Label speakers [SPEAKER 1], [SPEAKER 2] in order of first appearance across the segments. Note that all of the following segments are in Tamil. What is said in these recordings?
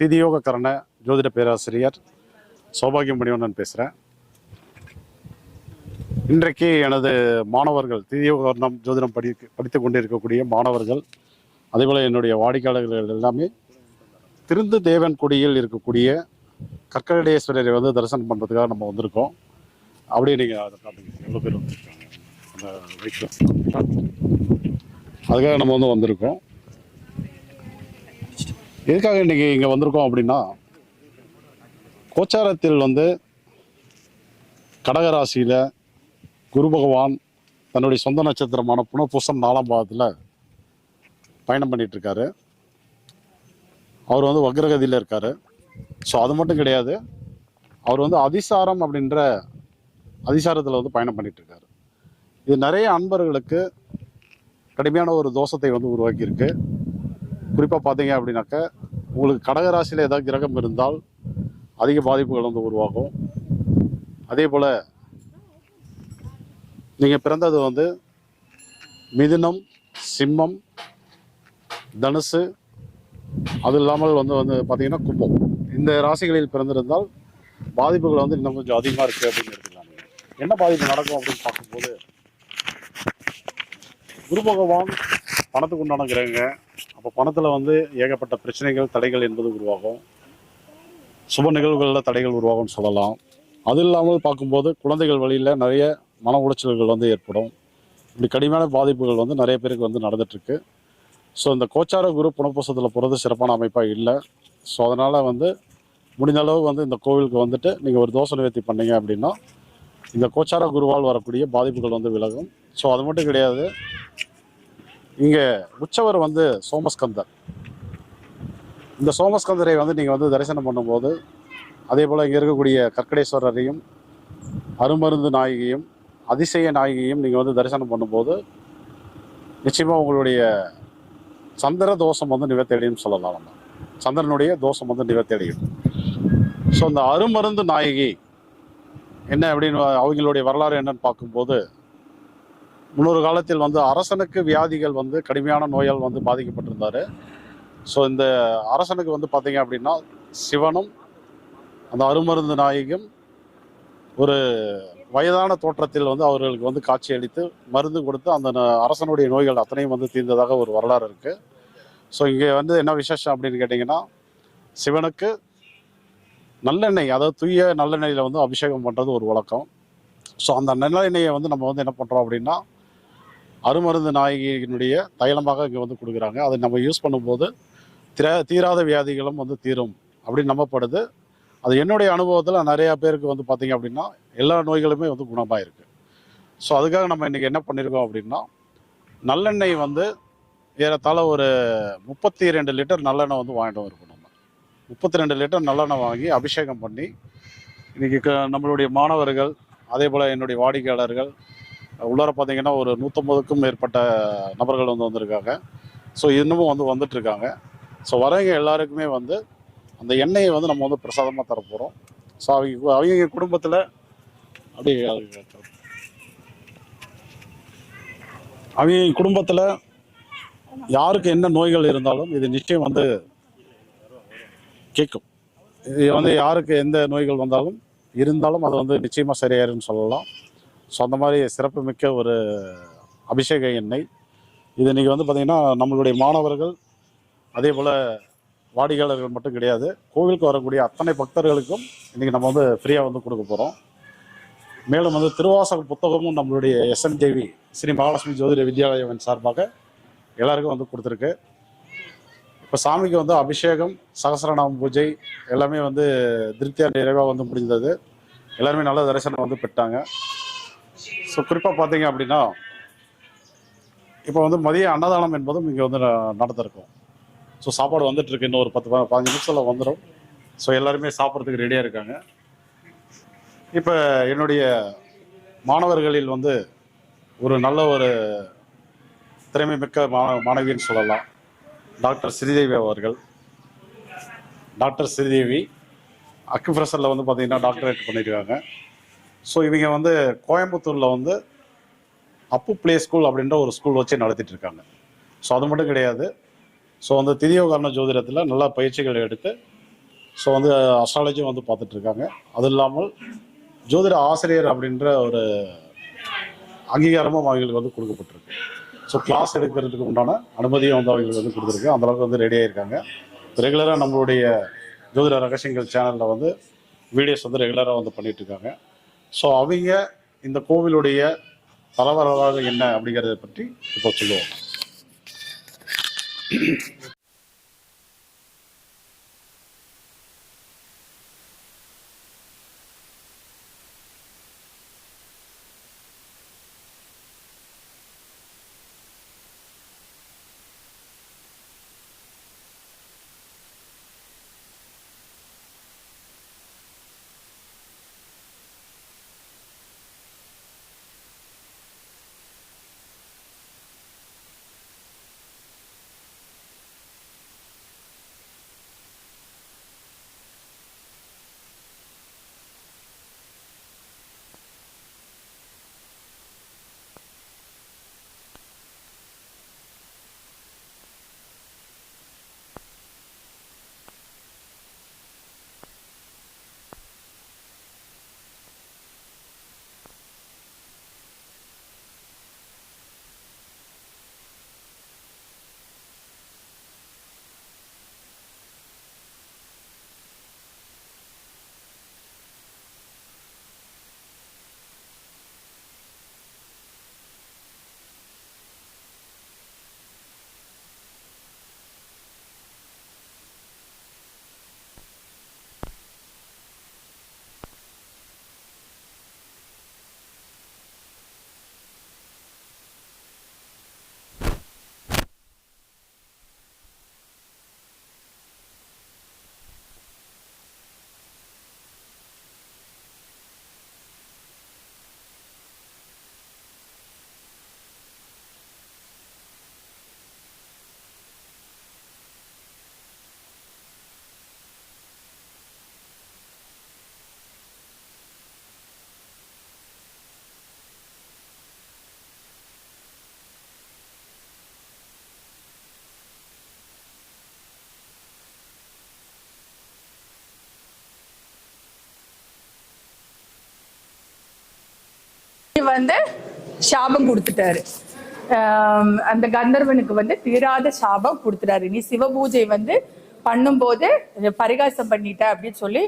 [SPEAKER 1] திதியோக கரண ஜோதிட பேராசிரியர் சௌபாகியம் மணிவண்ணன் பேசுகிறேன் இன்றைக்கு எனது மாணவர்கள் திதியோக கரணம் ஜோதிடம் படி படித்து கொண்டிருக்கக்கூடிய மாணவர்கள் அதேபோல் என்னுடைய வாடிக்கையாளர்கள் எல்லாமே திருந்து தேவன் கொடியில் இருக்கக்கூடிய கற்கடேஸ்வரரை வந்து தரிசனம் பண்ணுறதுக்காக நம்ம வந்திருக்கோம். அப்படியே நீங்கள் அதை காட்டுங்க எவ்வளோ பேர் வந்திருக்காங்க? அந்த அதுக்காக நம்ம வந்து வந்திருக்கோம். எதுக்காக இன்றைக்கி இங்கே வந்திருக்கோம் அப்படின்னா கோச்சாரத்தில் வந்து கடகராசியில் குரு பகவான் தன்னுடைய சொந்த நட்சத்திரமான புனர்பூசம் நாலாம் பாகத்தில் பயணம் பண்ணிகிட்ருக்காரு அவர் வந்து வக்ரகதியில் இருக்கார். ஸோ அது மட்டும் கிடையாது. அவர் வந்து அதிசாரம் அப்படின்ற அதிசாரத்தில் வந்து பயணம் பண்ணிட்டு இது நிறைய அன்பர்களுக்கு கடுமையான ஒரு தோஷத்தை வந்து உருவாக்கியிருக்கு. குறிப்பாக பார்த்தீங்க அப்படின்னாக்க உங்களுக்கு கடகராசியில் ஏதாவது கிரகம் இருந்தால் அதிக பாதிப்புகள் வந்து உருவாகும். அதே போல் நீங்கள் பிறந்தது வந்து மிதுனம் சிம்மம் தனுசு அது இல்லாமல் வந்து வந்து பார்த்தீங்கன்னா கும்பம். இந்த ராசிகளில் பிறந்திருந்தால் பாதிப்புகள் வந்து இன்னும் கொஞ்சம் அதிகமாக இருக்குது அப்படின்னு எடுத்துக்கலாம் என்ன பாதிப்பு நடக்கும் அப்படின்னு பார்க்கும்போது குரு பகவான் பணத்துக்கு உண்டான கிரகங்க. அப்போ பணத்தில் வந்து ஏகப்பட்ட பிரச்சனைகள் தடைகள் என்பது உருவாகும். சுப நிகழ்வுகளில் தடைகள் உருவாகும்னு சொல்லலாம். அது இல்லாமல் பார்க்கும்போது குழந்தைகள் வழியில் நிறைய மன உளைச்சல்கள் வந்து ஏற்படும். இப்படி கடுமையான பாதிப்புகள் வந்து நிறைய பேருக்கு வந்து நடந்துட்டுருக்கு. ஸோ இந்த கோச்சார குரு புனப்பூசத்தில் போகிறது சிறப்பான அமைப்பாக இல்லை. ஸோ அதனால் வந்து முடிந்த அளவு வந்து இந்த கோவிலுக்கு வந்துட்டு நீங்கள் ஒரு தோசை நிவர்த்தி பண்ணீங்க அப்படின்னா இந்த கோச்சார குருவால் வரக்கூடிய பாதிப்புகள் வந்து விலகும். ஸோ அது மட்டும் கிடையாது. இங்கே உற்சவர் வந்து சோமஸ்கந்தர். இந்த சோமஸ்கந்தரை வந்து நீங்கள் வந்து தரிசனம் பண்ணும்போது அதே போல் இங்கே இருக்கக்கூடிய கற்கடேஸ்வரரையும் அருமருந்து நாயகியும் அதிசய நாயகியும் நீங்கள் வந்து தரிசனம் பண்ணும்போது நிச்சயமாக உங்களுடைய சந்திர தோஷம் வந்து நிவர்த்தியடையும் சொல்லலாம் நம்ம. சந்திரனுடைய தோஷம் வந்து நிவர்த்தியடையும். ஸோ இந்த அருமருந்து நாயகி என்ன அப்படின்னு அவங்களுடைய வரலாறு என்னன்னு பார்க்கும்போது முன்னொரு காலத்தில் வந்து அரசனுக்கு வியாதிகள் வந்து கடுமையான நோயால் வந்து பாதிக்கப்பட்டிருந்தாரு. ஸோ இந்த அரசனுக்கு வந்து பார்த்தீங்க அப்படின்னா சிவனும் அந்த அருமருந்து நாயகியும் ஒரு வயதான தோற்றத்தில் வந்து அவர்களுக்கு வந்து காட்சி அளித்து மருந்து கொடுத்து அந்த ந- அரசனுடைய நோய்கள் அத்தனையும் வந்து தீர்ந்ததாக ஒரு வரலாறு இருக்கு. ஸோ இங்கே வந்து என்ன விசேஷம் அப்படின்னு கேட்டிங்கன்னா சிவனுக்கு நல்லெண்ணெய் அதாவது தூய நல்லெண்ணெயில் வந்து அபிஷேகம் பண்ணுறது ஒரு வழக்கம். ஸோ அந்த நல்லெண்ணெயை வந்து நம்ம வந்து என்ன பண்ணுறோம் அப்படின்னா அருமருந்து நாயகியினுடைய தைலமாக இங்கே வந்து கொடுக்குறாங்க. அதை நம்ம யூஸ் பண்ணும்போது திர தீராத வியாதிகளும் வந்து தீரும் அப்படின்னு நம்பப்படுது. அது என்னுடைய அனுபவத்தில் நிறையா பேருக்கு வந்து பார்த்தீங்க அப்படின்னா எல்லா நோய்களுமே வந்து குணமாக இருக்குது ஸோ அதுக்காக நம்ம இன்றைக்கி என்ன பண்ணியிருக்கோம் அப்படின்னா நல்லெண்ணெய் வந்து ஏறத்தாழ ஒரு முப்பத்தி ரெண்டு லிட்டர் நல்லெண்ணெய் வந்து வாங்கிட்டு இருக்கோம் நம்ம. முப்பத்தி ரெண்டு லிட்டர் நல்லெண்ணெய் வாங்கி அபிஷேகம் பண்ணி இன்றைக்கி நம்மளுடைய மாணவர்கள் அதே போல் என்னுடைய வாடிக்கையாளர்கள் உள்ளார பார்த்தீங்கன்னா ஒரு நூற்றம்பதுக்கும் மேற்பட்ட நபர்கள் வந்து வந்திருக்காங்க. ஸோ இன்னமும் வந்து வந்துட்டுருக்காங்க ஸோ வரவங்க எல்லாருக்குமே வந்து அந்த எண்ணெயை வந்து நம்ம வந்து பிரசாதமாக தரப்போகிறோம் ஸோ அவங்க அவங்க குடும்பத்தில் அப்படியே அவங்க குடும்பத்தில் யாருக்கு என்ன நோய்கள் இருந்தாலும் இது நிச்சயம் வந்து கேட்கும். இது வந்து யாருக்கு எந்த நோய்கள் வந்தாலும் இருந்தாலும் அது வந்து நிச்சயமாக சரியாயிருன்னு சொல்லலாம். ஸோ அந்த மாதிரி சிறப்பு மிக்க ஒரு அபிஷேக எண்ணெய். இது இன்றைக்கி வந்து பார்த்திங்கன்னா நம்மளுடைய மாணவர்கள் அதே போல் வாடிக்கையாளர்கள் மட்டும் கிடையாது கோவிலுக்கு வரக்கூடிய அத்தனை பக்தர்களுக்கும் இன்றைக்கி நம்ம வந்து ஃப்ரீயாக வந்து கொடுக்க போகிறோம் மேலும் வந்து திருவாசக புத்தகமும் நம்மளுடைய எஸ்எம்ஜேவி ஸ்ரீ மகாலட்சுமி ஜோதிட வித்யாலயம் சார்பாக எல்லாருக்கும் வந்து கொடுத்துருக்கு. இப்போ சாமிக்கு வந்து அபிஷேகம் சகசரநாம பூஜை எல்லாமே வந்து திருப்தியாக நிறைவாக வந்து முடிந்தது. எல்லாருமே நல்ல தரிசனம் வந்து பெற்றாங்க. ஸோ குறிப்பாக பார்த்தீங்க அப்படின்னா இப்போ வந்து மதிய அன்னதானம் என்பதும் இங்கே வந்து நடந்திருக்கும். ஸோ சாப்பாடு வந்துட்டுருக்கு இன்னும் ஒரு பத்து பதினஞ்சு நிமிஷத்தில் வந்துடும் ஸோ எல்லாருமே சாப்பிட்றதுக்கு ரெடியாக இருக்காங்க. இப்போ என்னுடைய மாணவர்களில் வந்து ஒரு நல்ல ஒரு திறமை மிக்க மா மாணவின்னு சொல்லலாம். டாக்டர் ஸ்ரீதேவி அவர்கள். டாக்டர் ஸ்ரீதேவி அக்குப்ரெஷரில் வந்து பார்த்தீங்கன்னா டாக்டரேட் பண்ணியிருக்காங்க ஸோ இவங்க வந்து கோயம்புத்தூரில் வந்து அப்பு ப்ளே ஸ்கூல் அப்படின்ற ஒரு ஸ்கூல் வச்சு நடத்திட்டு இருக்காங்க. ஸோ அது மட்டும் கிடையாது. ஸோ வந்து திதியோகாரண ஜோதிடத்தில் நல்லா பயிற்சிகள் எடுத்து ஸோ வந்து அஸ்ட்ராலஜி வந்து பார்த்துட்ருக்காங்க அது இல்லாமல் ஜோதிட ஆசிரியர் அப்படின்ற ஒரு அங்கீகாரமும் அவங்களுக்கு வந்து கொடுக்கப்பட்டிருக்கு. ஸோ கிளாஸ் எடுக்கிறதுக்கு உண்டான அனுமதியும் வந்து அவங்களுக்கு வந்து கொடுத்துருக்கு. அந்தளவுக்கு வந்து ரெடியாக இருக்காங்க ரெகுலராக நம்மளுடைய ஜோதிட ரகசியங்கள் சேனலில் வந்து வீடியோஸ் வந்து ரெகுலராக வந்து பண்ணிகிட்ருக்காங்க இருக்காங்க. ஸோ அவங்க இந்த கோவிலுடைய தலவரலாறு என்ன அப்படிங்கிறத பற்றி இப்போ சொல்லுவோம்.
[SPEAKER 2] வந்து சாபம் கொடுத்துட்டாரு. அந்த கந்தர்வனுக்கு வந்து தீராத சாபம் கொடுத்துட்டாரு. நீ சிவபூஜை வந்து பண்ணும்போது பரிகாசம் பண்ணிட்ட அப்படின்னு சொல்லி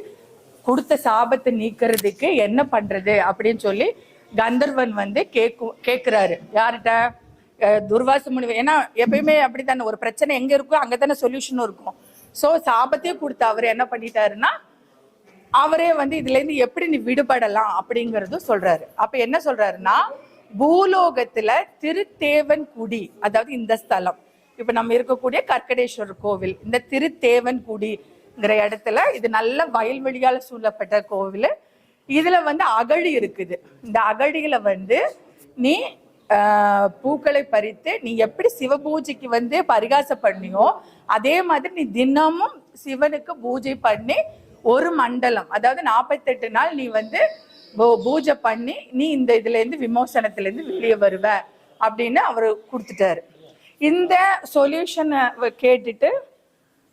[SPEAKER 2] கொடுத்த சாபத்தை நீக்கிறதுக்கு என்ன பண்றது அப்படின்னு சொல்லி கந்தர்வன் வந்து கேக்கு கேக்குறாரு. யார்கிட்ட? துர்வாச முனிவர். ஏன்னா எப்பயுமே அப்படித்தானே ஒரு பிரச்சனை எங்க இருக்கோ அங்கதானே சொல்யூஷனும் இருக்கும். சோ சாபத்தையும் கொடுத்து அவர் என்ன பண்ணிட்டாருன்னா அவரே வந்து இதுல இருந்து எப்படி நீ விடுபடலாம் அப்படிங்கிறதும் சொல்றாரு. அப்ப என்ன சொல்றாருன்னா பூலோகத்துல திருத்தேவன் குடி அதாவது இந்த ஸ்தலம். இப்ப நம்ம இருக்கக்கூடிய கற்கடேஸ்வரர் கோவில் இந்த திருத்தேவன் குடிங்கிற இடத்துல இது நல்ல வயல்வெளியால் சூழப்பட்ட கோவில். இதுல வந்து அகழி இருக்குது. இந்த அகழியில வந்து நீ பூக்களை பறித்து நீ எப்படி சிவ பூஜைக்கு வந்து பரிகாசம் பண்ணியோ அதே மாதிரி நீ தினமும் சிவனுக்கு பூஜை பண்ணி ஒரு மண்டலம். அதாவது நாற்பத்தெட்டு நாள் நீ வந்து பூ- பூஜை பண்ணி நீ இந்த இதுல இருந்து விமோசனத்துல இருந்து வெளியே வருவ அப்படின்னு அவர் கொடுத்துட்டாரு. இந்த சொல்யூஷனை கேட்டுட்டு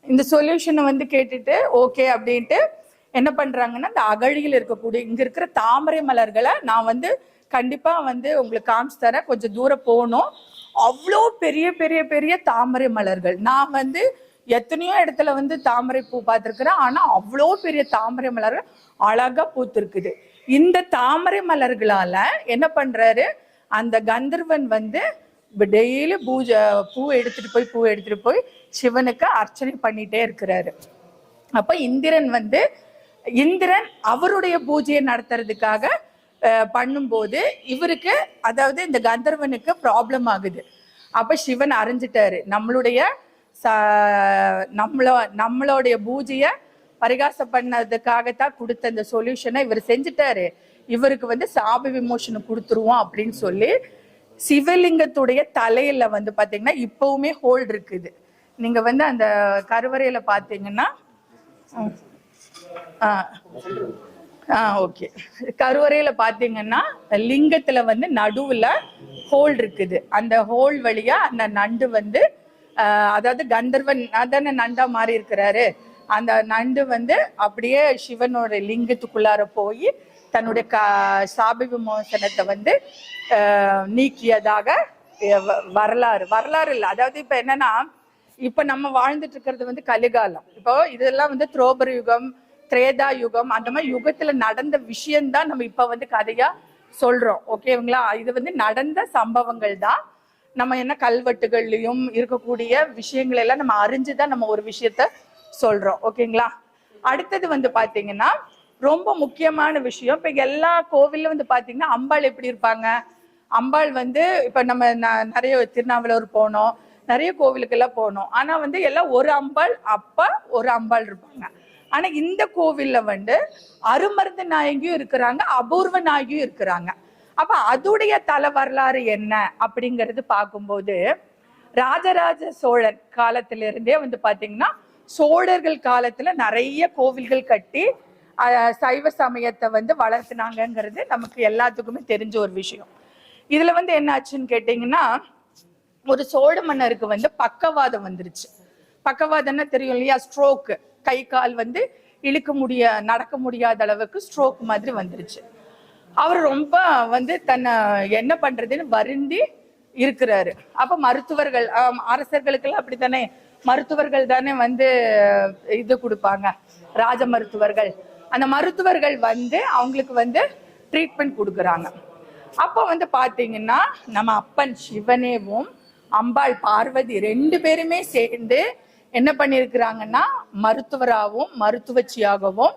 [SPEAKER 2] இந்த சொல்யூஷனை வந்து கேட்டுட்டு ஓகே அப்படின்ட்டு என்ன பண்றாங்கன்னா இந்த அகழியில் இருக்கக்கூடிய இங்க இருக்கிற தாமரை மலர்களை நான் வந்து கண்டிப்பா வந்து உங்களுக்கு காமிச்சு தரேன். கொஞ்சம் தூரம் போகணும். அவ்வளோ பெரிய பெரிய பெரிய தாமரை மலர்கள். நான் வந்து எத்தனையோ இடத்துல வந்து தாமரை பூ பார்த்துருக்குறேன். ஆனால் அவ்வளோ பெரிய தாமரை மலர் அழகாக பூத்திருக்குது. இந்த தாமரை மலர்களால் என்ன பண்ணுறாரு அந்த கந்தர்வன் வந்து டெய்லி பூஜை பூ எடுத்துட்டு போய் பூ எடுத்துகிட்டு போய் சிவனுக்கு அர்ச்சனை பண்ணிகிட்டே இருக்கிறாரு. அப்போ இந்திரன் வந்து இந்திரன் அவருடைய பூஜையை நடத்துறதுக்காக பண்ணும்போது இவருக்கு அதாவது இந்த கந்தர்வனுக்கு ப்ராப்ளம் ஆகுது. அப்போ சிவன் அறிஞ்சிட்டாரு நம்மளுடைய ச நம்மளோ நம்மளுடைய பூஜையை பரிகாசம் பண்ணதுக்காகத்தான் கொடுத்த இந்த சொல்யூஷனை இவர் செஞ்சுட்டாரு. இவருக்கு வந்து சாப விமோசனம் கொடுத்துருவோம் அப்படின்னு சொல்லி சிவலிங்கத்துடைய தலையில வந்து பாத்தீங்கன்னா இப்பவுமே ஹோல் இருக்குது. நீங்க வந்து அந்த கருவறையில பாத்தீங்கன்னா ஆ ஆ ஓகே கருவறையில பாத்தீங்கன்னா லிங்கத்துல வந்து நடுவுல ஹோல் இருக்குது. அந்த ஹோல் வழியா அந்த நண்டு வந்து அதாவது கந்தர்வன் அதானே நண்டா மாறி இருக்கிறாரு. அந்த நண்டு வந்து அப்படியே சிவனோட லிங்கத்துக்குள்ளார போய் தன்னுடைய க சாப விமோசனத்தை வந்து நீக்கியதாக வ- வரலாறு. வரலாறு இல்லை. அதாவது இப்போ என்னன்னா இப்போ நம்ம வாழ்ந்துட்டு இருக்கிறது வந்து கலிகாலம். இப்போ இதெல்லாம் வந்து துரோபர யுகம் திரேதா யுகம் அந்த மாதிரி யுகத்துல நடந்த விஷயம்தான் நம்ம இப்போ வந்து கதையா சொல்றோம். ஓகேங்களா? இது வந்து நடந்த சம்பவங்கள் தான் நம்ம என்ன கல்வெட்டுகள்லையும் இருக்கக்கூடிய விஷயங்கள் எல்லாம் நம்ம அறிஞ்சுதான் நம்ம ஒரு விஷயத்த சொல்றோம். ஓகேங்களா? அடுத்தது வந்து பாத்தீங்கன்னா ரொம்ப முக்கியமான விஷயம். இப்ப எல்லா கோவில்ல வந்து பாத்தீங்கன்னா அம்பாள் எப்படி இருப்பாங்க? அம்பாள் வந்து இப்ப நம்ம ந- நிறைய திருநாவலூர் போனோம். நிறைய கோவிலுக்கெல்லாம் போனோம். ஆனா வந்து எல்லாம் ஒரு அம்பாள் அப்பா ஒரு அம்பாள் இருப்பாங்க. ஆனா இந்த கோவில்ல வந்து அருமருந்த நாயகியும் இருக்கிறாங்க அபூர்வ நாயகியும் இருக்கிறாங்க. அப்ப அதுடைய தல வரலாறு என்ன அப்படிங்கிறது பார்க்கும்போது ராஜராஜ சோழன் காலத்திலிருந்தே வந்து பாத்தீங்கன்னா சோழர்கள் காலத்துல நிறைய கோவில்கள் கட்டி சைவ சமயத்தை வந்து வளர்த்துனாங்கங்கிறது நமக்கு எல்லாத்துக்குமே தெரிஞ்ச ஒரு விஷயம். இதுல வந்து என்ன ஆச்சுன்னு கேட்டீங்கன்னா ஒரு சோழ மன்னருக்கு வந்து பக்கவாதம் வந்துருச்சு. பக்கவாதம்னா தெரியும் இல்லையா? ஸ்ட்ரோக்கு கை கால் வந்து இழுக்க முடிய நடக்க முடியாத அளவுக்கு ஸ்ட்ரோக் மாதிரி வந்துருச்சு. அவர் ரொம்ப வந்து தன்னை என்ன பண்றதுன்னு வருந்தி இருக்கிறாரு. அப்ப மருத்துவர்கள் அரசர்களுக்கெல்லாம் அப்படித்தானே? மருத்துவர்கள் தானே வந்து இது கொடுப்பாங்க. ராஜ மருத்துவர்கள். அந்த மருத்துவர்கள் வந்து அவங்களுக்கு வந்து ட்ரீட்மெண்ட் கொடுக்குறாங்க. அப்போ வந்து பாத்தீங்கன்னா நம்ம அப்பன் சிவனேவும் அம்பாள் பார்வதி ரெண்டு பேருமே சேர்ந்து என்ன பண்ணியிருக்கிறாங்கன்னா மருத்துவராகவும் மருத்துவச்சியாகவும்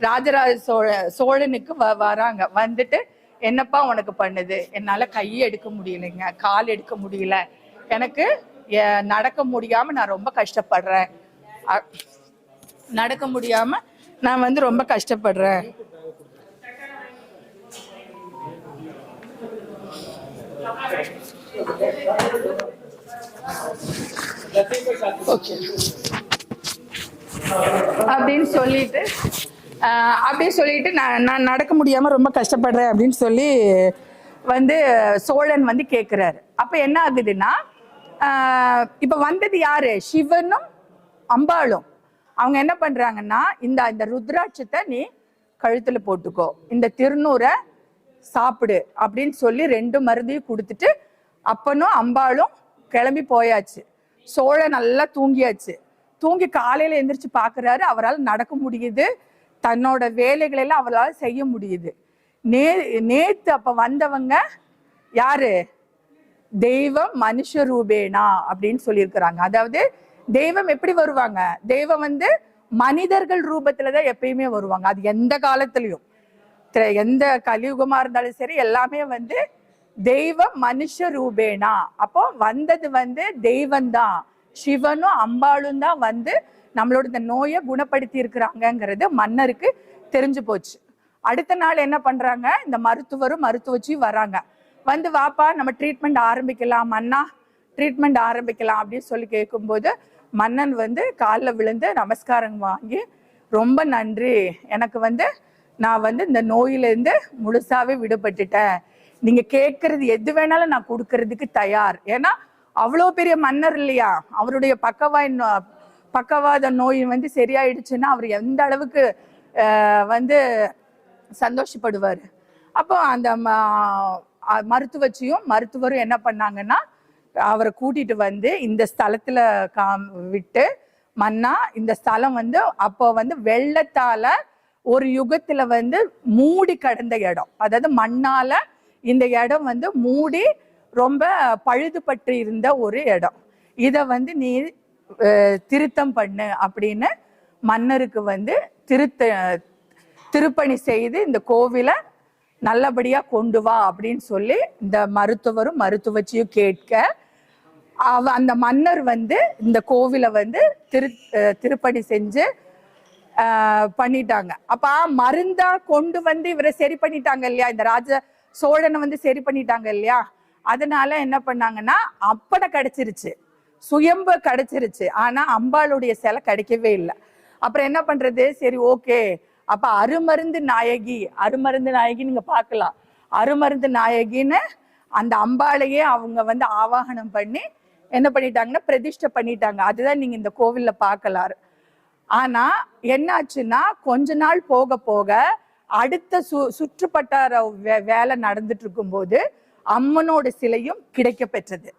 [SPEAKER 2] ராஜராஜ சோழ சோழனுக்கு வ வராங்க. வந்துட்டு என்னப்பா உனக்கு பண்ணுது? என்னால கையை எடுக்க முடியலைங்க கால் எடுக்க முடியல. எனக்கு நடக்க முடியாம நான் ரொம்ப கஷ்டப்படுறேன். நடக்க முடியாம நான் வந்து ரொம்ப கஷ்டப்படுறேன். ஓகே. அப்படின்னு சொல்லிட்டு அப்படியே சொல்லிட்டு நான் நான் நடக்க முடியாம ரொம்ப கஷ்டப்படுறேன் அப்படின்னு சொல்லி வந்து சோழன் வந்து கேட்குறாரு அப்போ என்ன ஆகுதுன்னா இப்போ வந்தது யாரு? சிவனும் அம்பாளும். அவங்க என்ன பண்ணுறாங்கன்னா இந்த இந்த ருத்ராட்சத்தை நீ கழுத்தில் போட்டுக்கோ. இந்த திருநூரை சாப்பிடு அப்படின்னு சொல்லி ரெண்டு மருந்தையும் கொடுத்துட்டு அப்பனும் அம்பாளும் கிளம்பி போயாச்சு. சோழன் நல்லா தூங்கியாச்சு. தூங்கி காலையில் எந்திரிச்சு பார்க்குறாரு அவரால் நடக்க முடியுது. தன்னோட வேலைகளை எல்லாம் அவரால் செய்ய முடியுது. நே நேத்து அப்ப வந்தவங்க யாரு? தெய்வம் மனுஷ ரூபேனா அப்படின்னு சொல்லியிருக்கிறாங்க. அதாவது தெய்வம் எப்படி வருவாங்க? தெய்வம் வந்து மனிதர்கள் ரூபத்துல தான் எப்பயுமே வருவாங்க. அது எந்த காலத்திலையும். திர- எந்த கலியுகமா இருந்தாலும் சரி எல்லாமே வந்து தெய்வம் மனுஷ ரூபேனா. அப்போ வந்தது வந்து தெய்வம் தான் சிவனும் அம்பாளும் தான் வந்து நம்மளோட இந்த நோயை குணப்படுத்தி இருக்கிறாங்கங்கிறது மன்னருக்கு தெரிஞ்சு போச்சு. அடுத்த நாள் என்ன பண்றாங்க? இந்த மருத்துவரும் மருத்துவச்சியும் வராங்க. வந்து வாப்பா நம்ம ட்ரீட்மெண்ட் ஆரம்பிக்கலாம் மன்னா. ட்ரீட்மெண்ட் ஆரம்பிக்கலாம் அப்படின்னு சொல்லி கேட்கும்போது மன்னன் வந்து காலில் விழுந்து நமஸ்காரம் வாங்கி ரொம்ப நன்றி. எனக்கு வந்து நான் வந்து இந்த நோயிலேருந்து முழுசாவே விடுபட்டுட்டேன். நீங்க கேட்கறது எது வேணாலும் நான் கொடுக்கறதுக்கு தயார். ஏன்னா அவ்வளோ பெரிய மன்னர் இல்லையா? அவருடைய பக்கவாய் நோ- பக்கவாத நோய் வந்து சரியாயிடுச்சுன்னா அவர் எந்த அளவுக்கு வந்து சந்தோஷப்படுவார். அப்போ அந்த ம- மருத்துவச்சியும் மருத்துவரும் என்ன பண்ணாங்கன்னா அவரை கூட்டிட்டு வந்து இந்த ஸ்தலத்துல காம் விட்டு மன்னா இந்த ஸ்தலம் வந்து அப்போ வந்து வெள்ளத்தால ஒரு யுகத்துல வந்து மூடி கடந்த இடம். அதாவது மண்ணால இந்த இடம் வந்து மூடி ரொம்ப பழுதுபட்டு இருந்த ஒரு இடம். இதை வந்து நீ திருத்தம் பண்ணு அப்படின்னு மன்னருக்கு வந்து திருத்த திருப்பணி செய்து இந்த கோவிலை நல்லபடியாக கொண்டு வா அப்படின்னு சொல்லி இந்த மருத்துவரும் மருத்துவச்சியும் கேட்க அவ அந்த மன்னர் வந்து இந்த கோவிலை வந்து திரு திருப்பணி செஞ்சு பண்ணிட்டாங்க. அப்போ மருந்தா கொண்டு வந்து இவரை சரி பண்ணிட்டாங்க இல்லையா? இந்த ராஜ சோழனை வந்து சரி பண்ணிட்டாங்க இல்லையா? அதனால என்ன பண்ணாங்கன்னா அப்பனை கிடைச்சிருச்சு. சுயம்பு கிடைச்சிருச்சு. ஆனா அம்பாளுடைய சிலை கிடைக்கவே இல்லை. அப்புறம் என்ன பண்றது? சரி ஓகே. அப்ப அருமருந்து நாயகி அருமருந்து நாயகி நீங்க பார்க்கலாம். அருமருந்து நாயகின்னு அந்த அம்பாளையே அவங்க வந்து ஆவாகனம் பண்ணி என்ன பண்ணிட்டாங்கன்னா பிரதிஷ்டை பண்ணிட்டாங்க. அதுதான் நீங்க இந்த கோவில்ல பார்க்கலாம் ஆனா என்னாச்சுன்னா கொஞ்ச நாள் போக போக அடுத்த சு சுற்றுப்பட்டார வே வேலை நடந்துட்டு இருக்கும்போது அம்மனோட சிலையும் கிடைக்க பெற்றது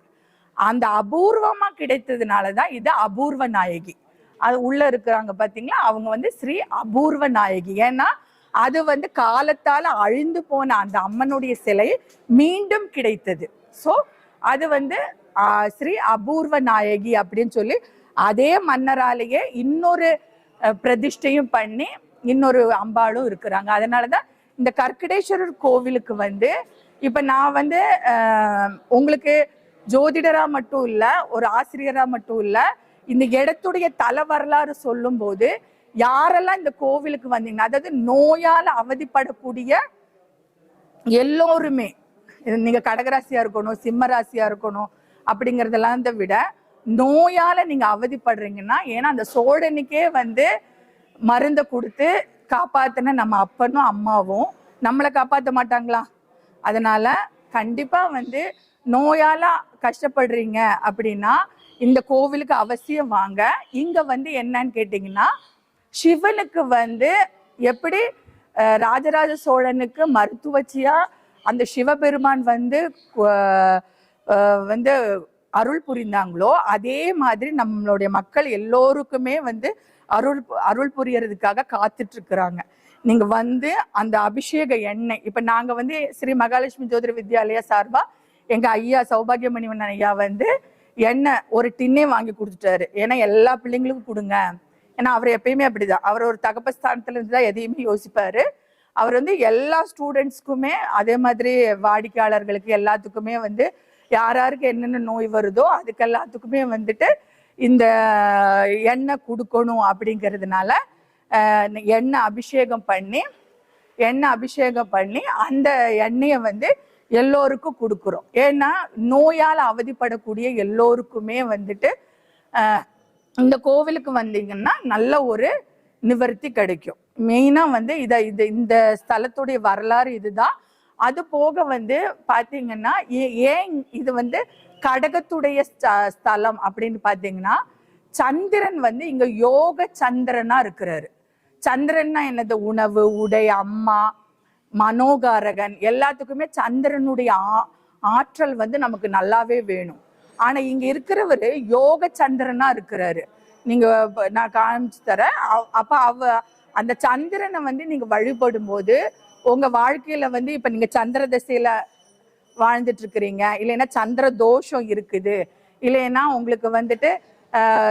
[SPEAKER 2] அந்த அபூர்வமா கிடைத்ததுனால தான் இது அபூர்வ நாயகி. அது உள்ள இருக்கிறாங்க பாத்தீங்களா? அவங்க வந்து ஸ்ரீ அபூர்வ நாயகி. ஏன்னா அது வந்து காலத்தால அழிந்து போன அந்த அம்மனுடைய சிலை மீண்டும் கிடைத்தது. ஸோ அது வந்து ஸ்ரீ அபூர்வ நாயகி அப்படின்னு சொல்லி அதே மன்னராலேயே இன்னொரு பிரதிஷ்டையும் பண்ணி இன்னொரு அம்பாளும் இருக்கிறாங்க. அதனாலதான் இந்த கற்கடேஸ்வரர் கோவிலுக்கு வந்து இப்ப நான் வந்து உங்களுக்கு ஜோதிடரா மட்டும் இல்ல ஒரு ஆசிரியரா மட்டும் இல்ல இந்த இடத்துடைய தல வரலாறு சொல்லும்போது யாரெல்லாம் இந்த கோவிலுக்கு வந்தீங்கன்னா அதாவது நோயால அவதிப்படக்கூடிய எல்லோருமே இது நீங்க கடகராசியா இருக்கணும் சிம்ம ராசியா இருக்கணும் அப்படிங்கறதெல்லாம் இதை விட நோயால நீங்க அவதிப்படுறீங்கன்னா ஏன்னா அந்த சோழனுக்கே வந்து மருந்தை கொடுத்து காப்பாத்தின நம்ம அப்பனும் அம்மாவும் நம்மளை காப்பாத்த மாட்டாங்களா? அதனால கண்டிப்பா வந்து நோயால கஷ்டப்படுறீங்க அப்படின்னா இந்த கோவிலுக்கு அவசியம் வாங்க. இங்க வந்து என்னன்னு கேட்டீங்கன்னா சிவனுக்கு வந்து எப்படி ராஜராஜ சோழனுக்கு மருத்துவச்சியா அந்த சிவபெருமான் வந்து வந்து அருள் புரிந்தாங்களோ அதே மாதிரி நம்மளுடைய மக்கள் எல்லோருக்குமே வந்து அருள் அருள் புரியறதுக்காக காத்துட்டு இருக்கிறாங்க நீங்க வந்து அந்த அபிஷேக எண்ணெய் இப்ப நாங்க வந்து ஸ்ரீ மகாலட்சுமி ஜோதிட வித்யாலயா சார்பா எங்க ஐயா சௌபாகியமணிவன் ஐயா வந்து எண்ணெய் ஒரு டின்னே வாங்கி கொடுத்துட்டாரு. ஏன்னா எல்லா பிள்ளைங்களுக்கும் கொடுங்க. ஏன்னா அவர் எப்பயுமே அப்படிதான். அவர் ஒரு தகப்பஸ்தானத்துல இருந்து தான் எதையுமே யோசிப்பாரு. அவர் வந்து எல்லா ஸ்டூடெண்ட்ஸ்க்குமே அதே மாதிரி வாடிக்கையாளர்களுக்கு எல்லாத்துக்குமே வந்து யார் யாருக்கு என்னென்ன நோய் வருதோ அதுக்கு எல்லாத்துக்குமே வந்துட்டு இந்த எண்ணெய் கொடுக்கணும் அப்படிங்கிறதுனால எண்ணெய் அபிஷேகம் பண்ணி எண்ணெய் அபிஷேகம் பண்ணி அந்த எண்ணெயை வந்து எல்லோருக்கும் கொடுக்குறோம். ஏன்னா நோயால் அவதிப்படக்கூடிய எல்லோருக்குமே வந்துட்டு இந்த கோவிலுக்கு வந்தீங்கன்னா நல்ல ஒரு நிவர்த்தி கிடைக்கும். மெயினாக வந்து இதை இது இந்த ஸ்தலத்துடைய வரலாறு இதுதான். அது போக வந்து பார்த்தீங்கன்னா ஏ- ஏன் இது வந்து கடகத்துடைய ஸ்த- ஸ்தலம் அப்படின்னு பார்த்தீங்கன்னா சந்திரன் வந்து இங்கே யோக சந்திரனாக இருக்கிறாரு. சந்திரன்னா என்னது? உணவு உடை அம்மா மனோகாரகன். எல்லாத்துக்குமே சந்திரனுடைய ஆ- ஆற்றல் வந்து நமக்கு நல்லாவே வேணும். ஆனா இங்க இருக்கிறவர் யோக சந்திரனா இருக்கிறாரு. நீங்க நான் காமிச்சு தரேன். அப்ப அவ அந்த சந்திரனை வந்து நீங்க வழிபடும் போது உங்க வாழ்க்கையில வந்து இப்ப நீங்க சந்திர திசையில வாழ்ந்துட்டு இருக்கிறீங்க இல்லைன்னா சந்திர தோஷம் இருக்குது. இல்லைன்னா உங்களுக்கு வந்துட்டு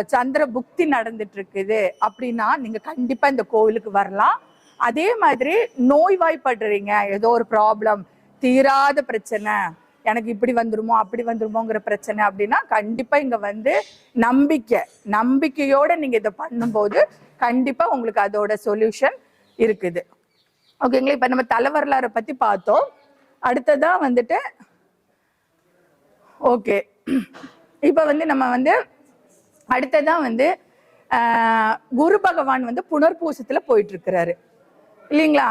[SPEAKER 2] சந்திர புக்தி நடந்துட்டு இருக்குது அப்படின்னா நீங்க கண்டிப்பா இந்த கோவிலுக்கு வரலாம். அதே மாதிரி நோய்வாய்ப்படுறீங்க. ஏதோ ஒரு ப்ராப்ளம் தீராத பிரச்சனை எனக்கு இப்படி வந்துருமோ அப்படி வந்துருமோங்கிற பிரச்சனை அப்படின்னா கண்டிப்பா இங்க வந்து நம்பிக்கை நம்பிக்கையோட நீங்க இதை பண்ணும்போது கண்டிப்பா உங்களுக்கு அதோட சொல்யூஷன் இருக்குது. ஓகேங்களா இப்ப நம்ம தலை வரலாறை பத்தி பார்த்தோம். அடுத்ததா வந்துட்டு ஓகே இப்ப வந்து நம்ம வந்து அடுத்ததான் வந்து குரு பகவான் வந்து புனர்பூசத்துல போயிட்டு இருக்கிறாரு. இல்லைங்களா?